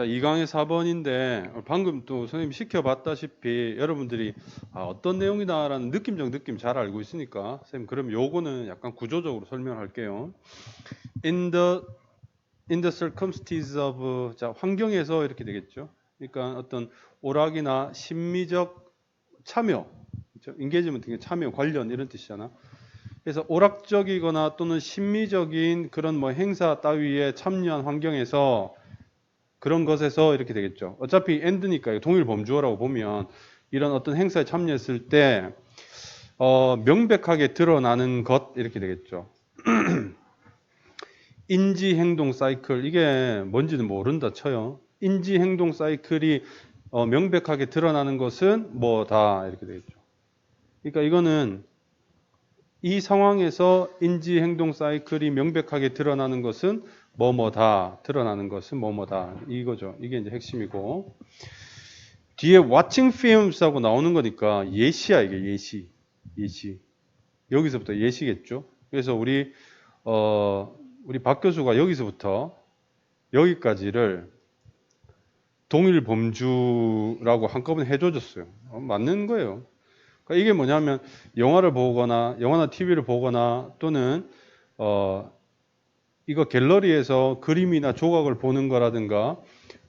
자, 2강의 4번인데 방금 또 선생님이 시켜봤다시피 여러분들이 아, 어떤 내용이다라는 느낌적 느낌 잘 알고 있으니까 선생님 그럼 요거는 약간 구조적으로 설명할게요. In the in the circumstances of 자, 환경에서 이렇게 되겠죠. 그러니까 어떤 오락이나 심미적 참여, 그렇죠? 인게이지먼트 참여 관련 이런 뜻이잖아. 그래서 오락적이거나 또는 심미적인 그런 뭐 행사 따위에 참여한 환경에서 그런 것에서 이렇게 되겠죠. 어차피 엔드니까 동일 범주어라고 보면 이런 어떤 행사에 참여했을 때 어, 명백하게 드러나는 것 이렇게 되겠죠. 인지 행동 사이클 이게 뭔지는 모른다 쳐요. 인지 행동 사이클이 어, 명백하게 드러나는 것은 뭐 다 이렇게 되겠죠. 그러니까 이거는 이 상황에서 인지 행동 사이클이 명백하게 드러나는 것은 뭐뭐다 드러나는 것은 뭐뭐다 이거죠. 이게 이제 핵심이고 뒤에 watching films하고 나오는 거니까 예시야 이게 예시 예시 여기서부터 예시겠죠. 그래서 우리 어 우리 박 교수가 여기서부터 여기까지를 동일 범주라고 한꺼번에 해줘줬어요. 어, 맞는 거예요. 그러니까 이게 뭐냐면 영화를 보거나 영화나 TV를 보거나 또는 어 이거 갤러리에서 그림이나 조각을 보는 거라든가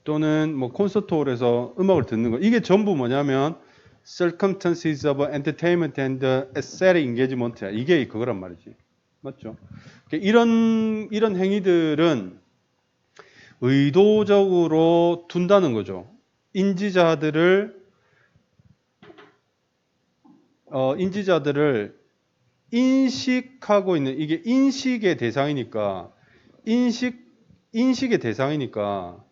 또는 뭐 콘서트홀에서 음악을 듣는 거 이게 전부 뭐냐면 circumstances of entertainment and aesthetic engagement야 이게 그거란 말이지 맞죠? 그러니까 이런 이런 행위들은 의도적으로 둔다는 거죠. 인지자들을 어, 인지자들을 인식하고 있는 이게 인식의 대상이니까 인식 인식의 대상이니까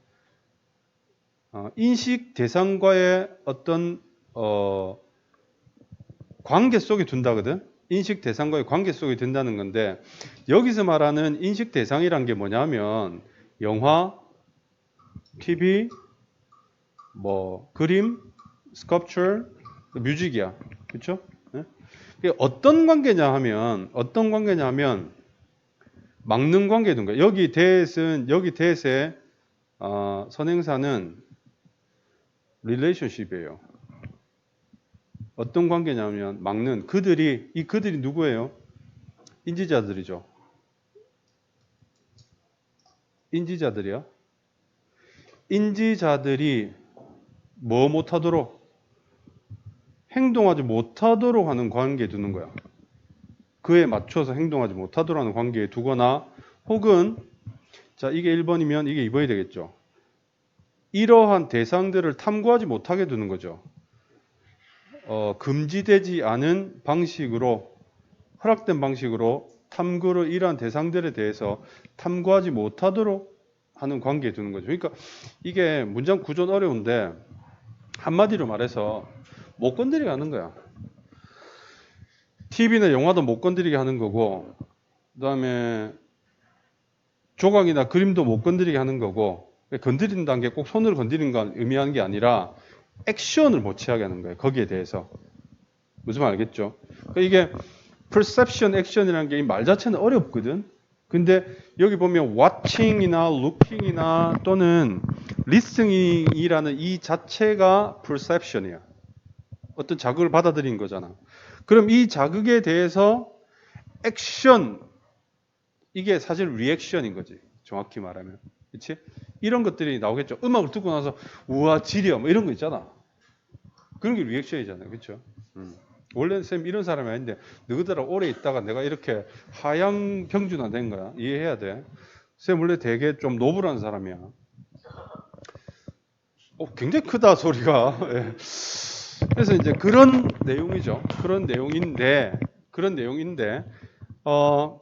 어, 인식 대상과의 어떤 어, 관계 속에 둔다거든. 인식 대상과의 관계 속에 든다는 건데 여기서 말하는 인식 대상이란 게 뭐냐면 영화, TV, 뭐 그림, 스culpture, 뮤직이야. 그렇죠? 어떤 관계냐 하면 어떤 관계냐 하면 막는 둔 거야. 여기 대은 여기 대의 어, 선행사는 릴레이션십이에요. 어떤 관계냐면 막는 그들이 이 그들이 누구예요? 인지자들이죠. 인지자들이야. 인지자들이 뭐 못하도록 행동하지 못하도록 하는 관계에 두는 거야. 그에 맞춰서 행동하지 못하도록 하는 관계에 두거나 혹은 자 이게 1번이면 이게 2번이 되겠죠. 이러한 대상들을 탐구하지 못하게 두는 거죠. 어, 금지되지 않은 방식으로 허락된 방식으로 탐구를 이러한 대상들에 대해서 탐구하지 못하도록 하는 관계에 두는 거죠. 그러니까 이게 문장 구조는 어려운데 한마디로 말해서 못 건드리게 하는 거야. TV나 영화도 못 건드리게 하는 거고, 그 다음에 조각이나 그림도 못 건드리게 하는 거고, 건드린다는 게 꼭 손으로 건드리는 건 의미하는 게 아니라 액션을 못 취하게 하는 거예요. 거기에 대해서. 무슨 말 알겠죠? 그러니까 이게 perception, action이라는 게 말 자체는 어렵거든. 근데 여기 보면 watching이나 looking이나 또는 listening이라는 이 자체가 perception이야. 어떤 자극을 받아들인 거잖아. 그럼 이 자극에 대해서 액션 이게 사실 리액션인 거지. 정확히 말하면. 그렇지? 이런 것들이 나오겠죠. 음악을 듣고 나서 우와 지려 뭐 이런 거 있잖아. 그런 게 리액션이잖아요. 그렇죠? 음. 원래는 쌤 이런 사람이 아닌데 너희들 오래 있다가 내가 이렇게 하향 평준화 된 거야. 이해해야 돼. 쌤 원래 되게 좀 노블한 사람이야. 어, 굉장히 크다 소리가. 예. 그래서 이제 그런 내용이죠. 그런 내용인데, 그런 내용인데, 어,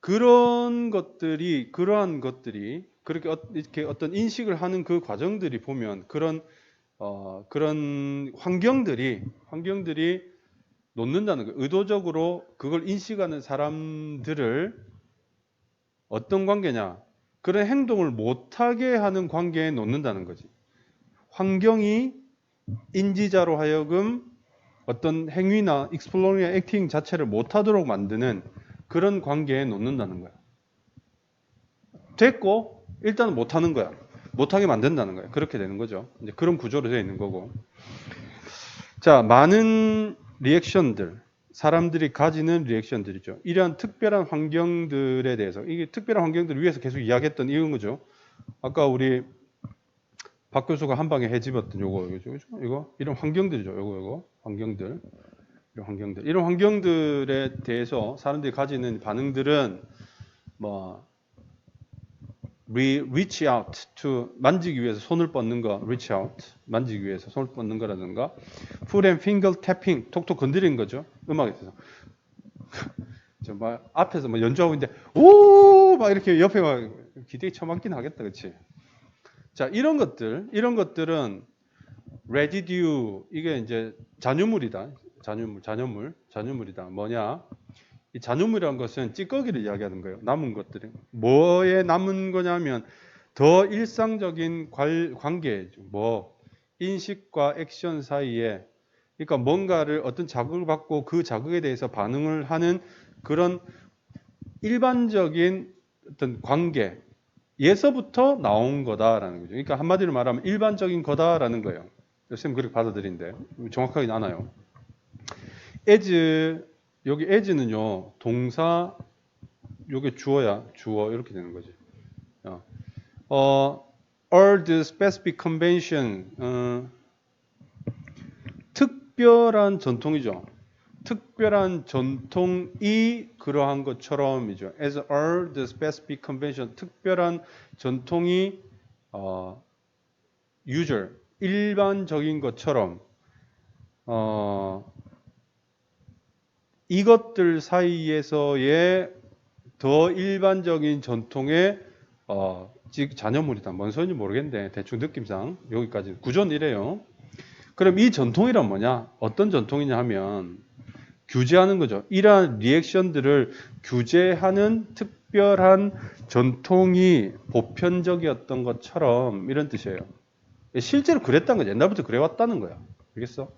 그런 것들이, 그러한 것들이, 그렇게 어, 이렇게 어떤 인식을 하는 그 과정들이 보면 그런, 어, 그런 환경들이, 환경들이 놓는다는 거예요. 의도적으로 그걸 인식하는 사람들을 어떤 관계냐? 그런 행동을 못하게 하는 관계에 놓는다는 거지. 환경이 인지자로 하여금 어떤 행위나 익스플로리나 액팅 자체를 못하도록 만드는 그런 관계에 놓는다는 거야. 됐고 일단은 못하는 거야. 못하게 만든다는 거야. 그렇게 되는 거죠. 이제 그런 구조로 되어 있는 거고. 자, 많은 리액션들, 사람들이 가지는 리액션들이죠. 이러한 특별한 환경들에 대해서, 이게 특별한 환경들을 위해서 계속 이야기했던 이런 거죠. 아까 우리 박 교수가 한 방에 해집었던 요거, 요거, 이거, 이런 환경들이죠. 요거, 요거, 환경들. 이런 환경들. 이런 환경들에 대해서 사람들이 가지는 반응들은 뭐, re- reach out to 만지기 위해서 손을 뻗는 거, reach out 만지기 위해서 손을 뻗는 거라든가, foot and finger tapping 톡톡 건드리는 거죠. 음악에 있어서. 저막 앞에서 뭐 연주하고 있는데 오 막 이렇게 옆에 막 기대기 쳐맞긴 하겠다, 그렇지? 자 이런 것들, 이런 것들은 residue 이게 이제 잔유물이다, 잔유물, 잔여물, 잔유물이다. 뭐냐? 이 잔유물이라는 것은 찌꺼기를 이야기하는 거예요. 남은 것들이 뭐에 남은 거냐면 더 일상적인 관, 관계, 뭐 인식과 액션 사이에 그러니까 뭔가를 어떤 자극을 받고 그 자극에 대해서 반응을 하는 그런 일반적인 어떤 관계 예서부터 나온 거다라는 거죠. 그러니까 한마디로 말하면 일반적인 거다라는 거예요. 쌤 그렇게 받아들인데 정확하긴 않아요. as 여기 as는요 동사 요게 주어야 주어 이렇게 되는 거지. 어, 어 all the specific convention 어, 특별한 전통이죠. 특별한 전통이 그러한 것처럼이죠. As all the specific convention 특별한 전통이 어, usual 일반적인 것처럼 어, 이것들 사이에서의 더 일반적인 전통의 어, 즉 잔여물이다. 뭔 소리인지 모르겠는데 대충 느낌상 여기까지 구조는 이래요. 그럼 이 전통이란 뭐냐? 어떤 전통이냐 하면 규제하는 거죠. 이러한 리액션들을 규제하는 특별한 전통이 보편적이었던 것처럼 이런 뜻이에요. 실제로 그랬다는 거죠. 옛날부터 그래왔다는 거야. 알겠어?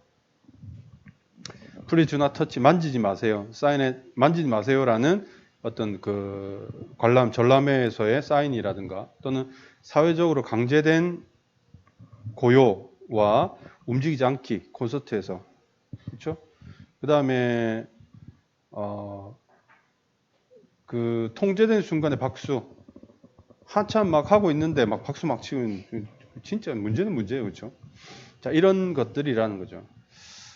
플리즈 나 터치 만지지 마세요. 사인에 만지지 마세요라는 어떤 그 관람 전람회에서의 사인이라든가 또는 사회적으로 강제된 고요와 움직이지 않기 콘서트에서 그렇죠? 그 다음에 어 그 통제된 순간에 박수 한참 막 하고 있는데 막 박수 막 치면 진짜 문제는 문제예요, 그렇죠? 자 이런 것들이라는 거죠.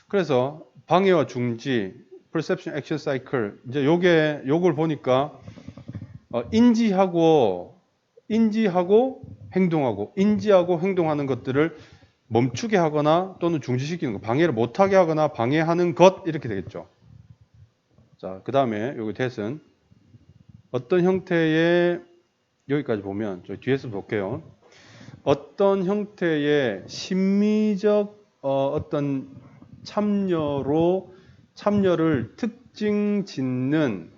그래서 방해와 중지, perception action cycle 이제 요게 요걸 보니까 어, 인지하고 인지하고 행동하고 인지하고 행동하는 것들을 멈추게 하거나 또는 중지시키는 것, 방해를 못하게 하거나 방해하는 것 이렇게 되겠죠. 자, 그 다음에 여기 대은 어떤 형태의 여기까지 보면 저 뒤에서 볼게요. 어떤 형태의 심미적 어, 어떤 참여로 참여를 특징 짓는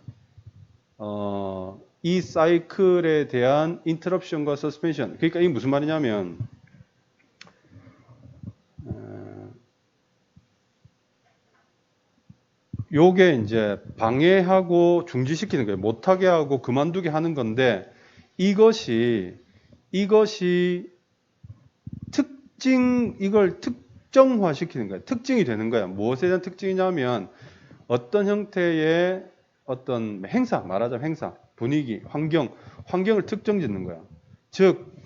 어, 이 사이클에 대한 인터럽션과 서스펜션. 그러니까 이게 무슨 말이냐면 요게 이제 방해하고 중지시키는 거예요. 못하게 하고 그만두게 하는 건데 이것이 이것이 특징 이걸 특정화 시키는 거예요. 특징이 되는 거야. 무엇에 대한 특징이냐면 어떤 형태의 어떤 행사 말하자면 행사 분위기 환경 환경을 특정 짓는 거야. 즉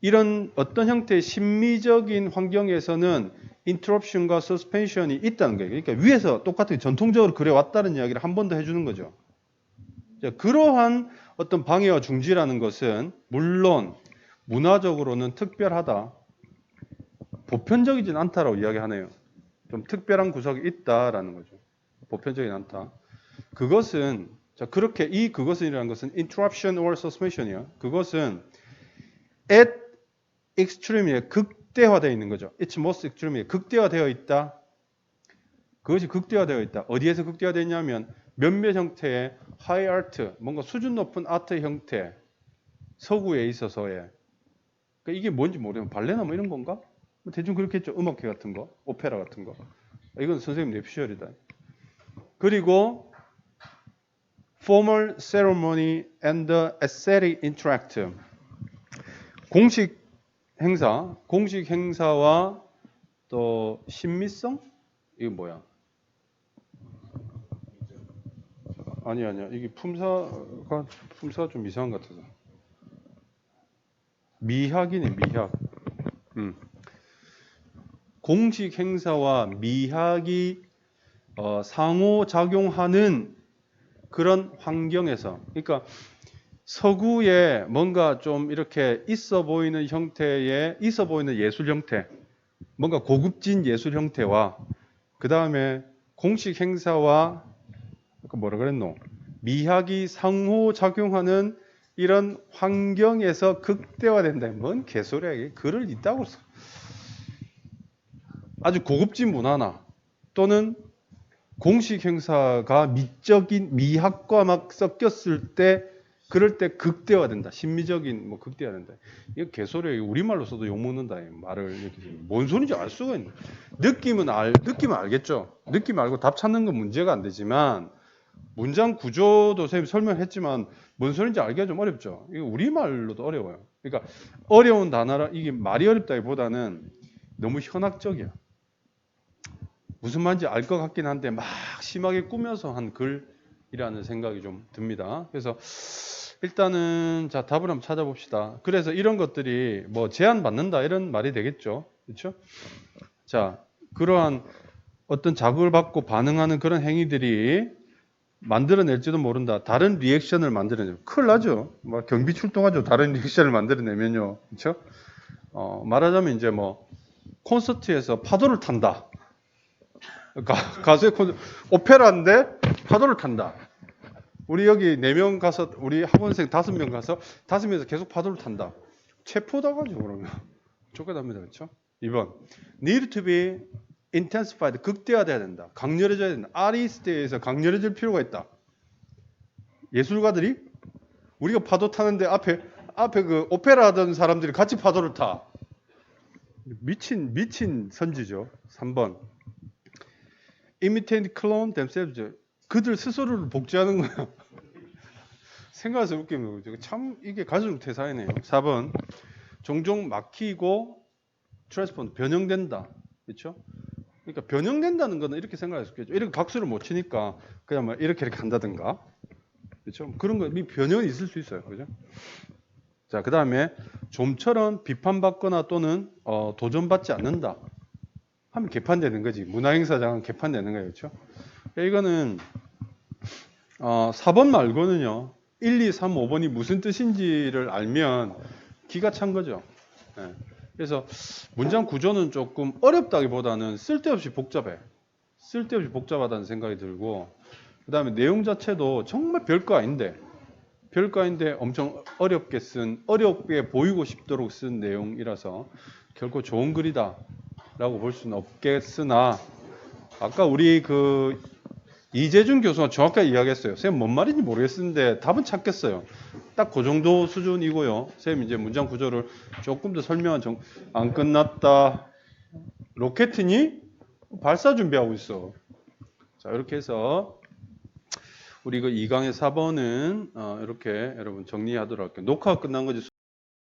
이런 어떤 형태의 심미적인 환경에서는 인터럽션과 서스펜션이 있다는 거예요. 그러니까 위에서 똑같은 전통적으로 그래 왔다는 이야기를 한 번 더 해주는 거죠. 자, 그러한 어떤 방해와 중지라는 것은 물론 문화적으로는 특별하다. 보편적이진 않다라고 이야기하네요. 좀 특별한 구석이 있다라는 거죠. 보편적이진 않다. 그것은 자 그렇게 이 그것은이라는 것은 interruption or suspension이야. 그것은 at extreme에 극 대화되어 있는 거죠. It's most extreme에 극대화되어 있다. 그것이 극대화되어 있다. 어디에서 극대화되어 있냐면 몇몇 형태의 high art, 뭔가 수준 높은 아트 형태, 서구에 있어서의 그러니까 이게 뭔지 모르면 발레나 뭐 이런 건가? 뭐 대충 그렇겠죠. 음악회 같은 거, 오페라 같은 거. 이건 선생님 랩시얼이다. 그리고 formal ceremony and the aesthetic interact. 공식 행사, 공식 행사와 또 신미성? 이게 뭐야? 아니 아니야. 이게 품사가 품사가 좀 이상한 것 같아서. 미학이네 미학. 음. 공식 행사와 미학이 어, 상호 작용하는 그런 환경에서, 그러니까 서구에 뭔가 좀 이렇게 있어 보이는 형태의 있어 보이는 예술 형태, 뭔가 고급진 예술 형태와 그 다음에 공식 행사와 그 뭐라 그랬노? 미학이 상호 작용하는 이런 환경에서 극대화된다. 뭔 개소리야 글을 있다고 써. 아주 고급진 문화나 또는 공식 행사가 미적인 미학과 막 섞였을 때 그럴 때 극대화된다. 심미적인 뭐 극대화된다. 이거 개소리야. 우리말로 써도 욕 먹는다. 이 말을 이렇게 뭔 소리인지 알 수가 있네. 느낌은 알 느낌은 알겠죠. 느낌 알고 답 찾는 건 문제가 안 되지만 문장 구조도 선생님 설명했지만 뭔 소리인지 알기가 좀 어렵죠. 이거 우리말로도 어려워요. 그러니까 어려운 단어라 이게 말이 어렵다기보다는 너무 현학적이야. 무슨 말인지 알 것 같긴 한데 막 심하게 꾸며서 한 글이라는 생각이 좀 듭니다. 그래서 일단은 자 답을 한번 찾아봅시다. 그래서 이런 것들이 뭐 제한 받는다 이런 말이 되겠죠. 그렇죠? 자 그러한 어떤 자극을 받고 반응하는 그런 행위들이 만들어낼지도 모른다. 다른 리액션을 만들어내면 큰일 나죠. 뭐 경비 출동하죠. 다른 리액션을 만들어내면요. 그렇죠? 어, 말하자면 이제 뭐 콘서트에서 파도를 탄다. 가, 가수의 콘 오페라인데 파도를 탄다. 우리 여기 네 명 가서 우리 학원생 다섯 명 가서 다섯 명에서 계속 파도를 탄다. 체포당하죠 그러면 쫓겨납니다 그렇죠? 2번 need to be intensified 극대화돼야 된다. 강렬해져야 된다. 아리스테에서 강렬해질 필요가 있다. 예술가들이 우리가 파도 타는데 앞에 앞에 그 오페라 하던 사람들이 같이 파도를 타. 미친 미친 선지죠. 3번 imitate clone themselves. 그들 스스로를 복제하는 거야. 생각해서 웃기면 그죠? 참 이게 가정태사이네요. 4번 종종 막히고 트랜스폰 변형된다. 그렇죠? 그러니까 변형된다는 거는 이렇게 생각할 수 있겠죠. 이렇게 각수를 못 치니까 그냥 뭐 이렇게 이렇게 한다든가. 그렇죠? 그런 거이 변형이 있을 수 있어요. 그죠? 자, 그 다음에 좀처럼 비판받거나 또는 어, 도전받지 않는다. 하면 개판되는 거지. 문화행사장은 개판되는 거예요. 그렇죠? 이거는 어, 4번 말고는요. 1, 2, 3, 5번이 무슨 뜻인지를 알면 기가 찬 거죠. 예. 그래서 문장 구조는 조금 어렵다기보다는 쓸데없이 복잡해. 쓸데없이 복잡하다는 생각이 들고 그 다음에 내용 자체도 정말 별거 아닌데 별거 아닌데 엄청 어렵게 쓴 어렵게 보이고 싶도록 쓴 내용이라서 결코 좋은 글이다 라고 볼 수는 없겠으나 아까 우리 그 이재준 교수가 정확하게 이야기했어요. 선생님 뭔 말인지 모르겠는데 답은 찾겠어요. 딱 그 정도 수준이고요. 선생님 이제 문장 구조를 조금 더 설명한 정, 안 끝났다. 로켓이니 발사 준비하고 있어. 자 이렇게 해서 우리 그 2강의 4번은 어, 이렇게 여러분 정리하도록 할게요. 녹화가 끝난 거지.